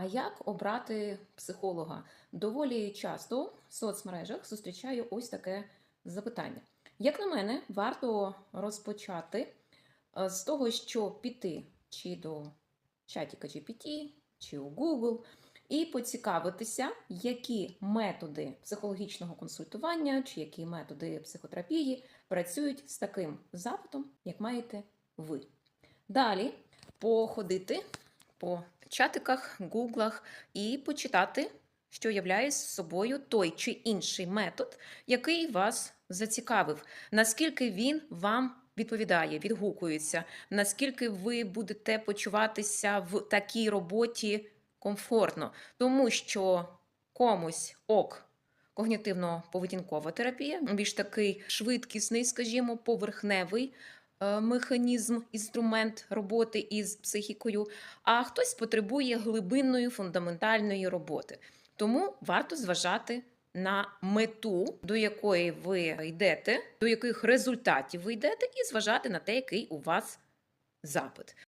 А як обрати психолога? Доволі часто в соцмережах зустрічаю ось таке запитання. Як на мене, варто розпочати е, з того, що піти чи до чатіка GPT, чи у Google, і поцікавитися, які методи психологічного консультування чи які методи психотерапії працюють з таким запитом, як маєте ви. Далі походити по чатиках, гуглах і почитати, що являє собою той чи інший метод, який вас зацікавив, наскільки він вам відповідає, відгукується, наскільки ви будете почуватися в такій роботі комфортно, тому що комусь ок. Когнітивно-поведінкова терапія, більш такий швидкісний, скажімо, поверхневий механізм, інструмент роботи із психікою, а хтось потребує глибинної фундаментальної роботи. Тому варто зважати на мету, до якої ви йдете, до яких результатів ви йдете, і зважати на те, який у вас запит.